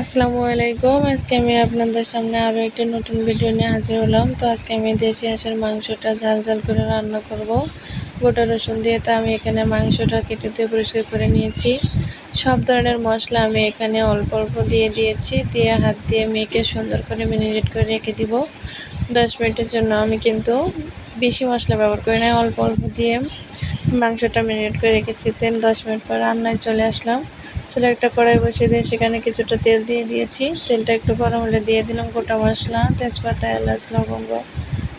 আসসালামু আলাইকুম। আজকে আমি আপনাদের সামনে আরও একটি নতুন ভিডিও নিয়ে হাজির হলাম। তো আজকে আমি দেশি হাঁসের মাংসটা ঝাল ঝাল করে রান্না করব। গোটা রসুন দিয়ে তো আমি এখানে মাংসটা কেটে দিয়ে পরিষ্কার করে নিয়েছি। সব ধরনের মশলা আমি এখানে অল্প অল্প দিয়ে দিয়েছি। দিয়ে হাত দিয়ে মেখে সুন্দর করে ম্যারিনেট করে রেখে দিব। দশ মিনিটের জন্য আমি কিন্তু বেশি মশলা ব্যবহার করি না, অল্প অল্প দিয়ে মাংসটা ম্যারিনেট করে রেখেছি। দেন দশ মিনিট পর রান্নায় চলে আসলাম। চলে একটা কড়াই বসিয়ে দিয়ে সেখানে কিছুটা তেল দিয়ে দিয়েছি। তেলটা একটু গরম হলে দিয়ে দিলাম গোটা মশলা, তেজপাতা, এলাচ, লবঙ্গ,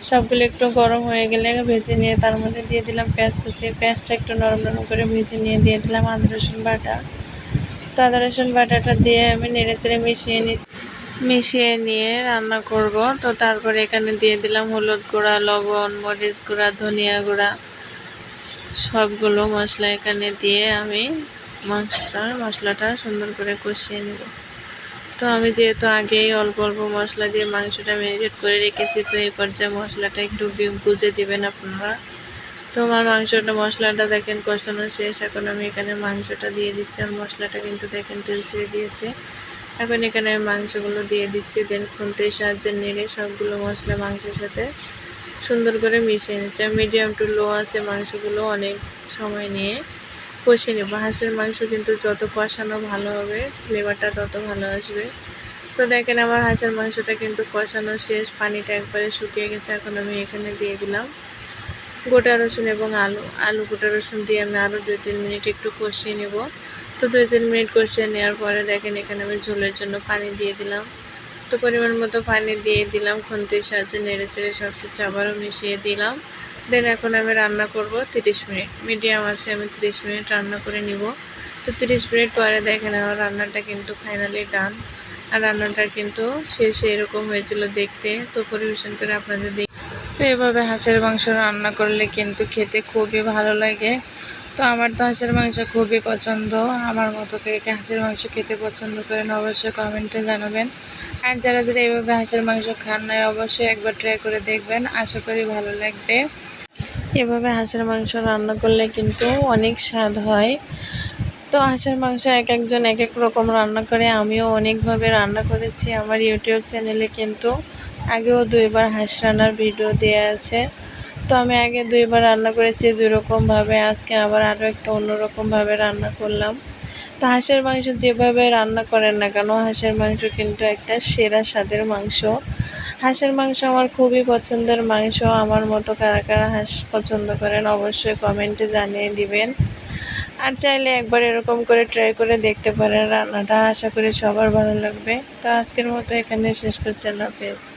সবগুলো একটু গরম হয়ে গেলে ভেজে নিয়ে তার মধ্যে দিয়ে দিলাম পেঁয়াজ কুচিয়ে পেঁয়াজটা একটু নরম নরম করে ভেজে নিয়ে দিয়ে দিলাম আদা, রসুন বাটা। তো আদা, রসুন বাটাটা দিয়ে আমি নেড়ে চেড়ে মিশিয়ে নি মিশিয়ে নিয়ে রান্না করব। তো তারপরে এখানে দিয়ে দিলাম হলুদ গুঁড়া, লবণ, মরিচ গুঁড়া, ধনিয়া গুঁড়া। সবগুলো মশলা এখানে দিয়ে আমি মাংসটা মশলাটা সুন্দর করে কষিয়ে নেব। তো আমি যেহেতু আগেই অল্প অল্প মশলা দিয়ে মাংসটা ম্যারিনেট করে রেখেছি, তো এই পর্যায়ে মশলাটা একটু বুঝে দিবেন আপনারা। তো আমার মাংসটা, মশলাটা দেখেন কষানো শেষ। এখন আমি এখানে মাংসটা দিয়ে দিচ্ছি আর মশলাটা কিন্তু দেখেন তেল ছেড়ে দিয়েছে। এখন এখানে আমি মাংসগুলো দিয়ে দিচ্ছি, দেন খুন্তির সাহায্যে নেড়ে সবগুলো মশলা মাংসের সাথে সুন্দর করে মিশিয়ে নিচ্ছে। মিডিয়াম টু লো আছে মাংসগুলো অনেক সময় নিয়ে। কষে নেব হাঁসের মাংস কিন্তু যত কষানো ভালো হবে ফ্লেভারটা তত ভালো আসবে। তো দেখেন আমার হাঁসের মাংসটা কিন্তু কষানো শেষ, পানিটা একবারে শুকিয়ে গেছে, এখন আমি এখানে দিয়ে দিলাম। গোটা রসুন এবং আলু আলু, গোটা রসুন দিয়ে আমি আরও দুই তিন মিনিট একটু কষিয়ে নেব। তো দুই তিন মিনিট কষিয়ে নেওয়ার পরে দেখেন এখানে আমি ঝোলের জন্য পানি দিয়ে দিলাম। তো পরিমাণ মতো পানি দিয়ে দিলাম, খুন্তির সাহায্যে নেড়ে চেড়ে সব কিছু আবারও মিশিয়ে দিলাম। দেন এখন আমি রান্না করব 30 মিনিট। মিডিয়াম আছে, আমি 30 মিনিট রান্না করে নিব। তো 30 মিনিট পরে দেখেন আমার রান্নাটা কিন্তু ফাইনালি ডান আর রান্নাটা কিন্তু শেষে এরকম হয়েছিল দেখতে, তো পরিবেশন করে আপনাদের দেখ তো এভাবে হাঁসের মাংস রান্না করলে কিন্তু খেতে খুবই ভালো লাগে। তো আমার তো হাঁসের মাংস খুবই পছন্দ। আমার মতো কে হাঁসের মাংস খেতে পছন্দ করেন অবশ্যই কমেন্টে জানাবেন। আর যারা যারা এভাবে হাঁসের মাংস খান নাই, অবশ্যই একবার ট্রাই করে দেখবেন। আশা করি ভালো লাগবে। এভাবে হাঁসের মাংস রান্না করলে কিন্তু অনেক স্বাদ হয়। তো হাঁসের মাংস এক একজন এক এক রকম রান্না করে, আমিও অনেকভাবে রান্না করেছি। আমার ইউটিউব চ্যানেলে কিন্তু আগেও দুইবার হাঁস রান্নার ভিডিও দেওয়া আছে। তো আমি আগে দুইবার রান্না করেছি দুই রকমভাবে আজকে আবার আরও একটা অন্যরকমভাবে রান্না করলাম। তো হাঁসের মাংস যেভাবে রান্না করেন না কেন, হাঁসের মাংস কিন্তু একটা সেরা স্বাদের মাংস। হাঁসের মাংস আমার খুবই পছন্দের মাংস, আমার মতো কারা কারা হাঁস পছন্দ করেন অবশ্যই কমেন্টে জানিয়ে দিবেন। আর চাইলে একবার এরকম করে ট্রাই করে দেখতে পারেন রান্নাটা, আশা করি সবার ভালো লাগবে। তো আজকের মতো এখানে শেষ করছি, আল্লাহ হাফেজ।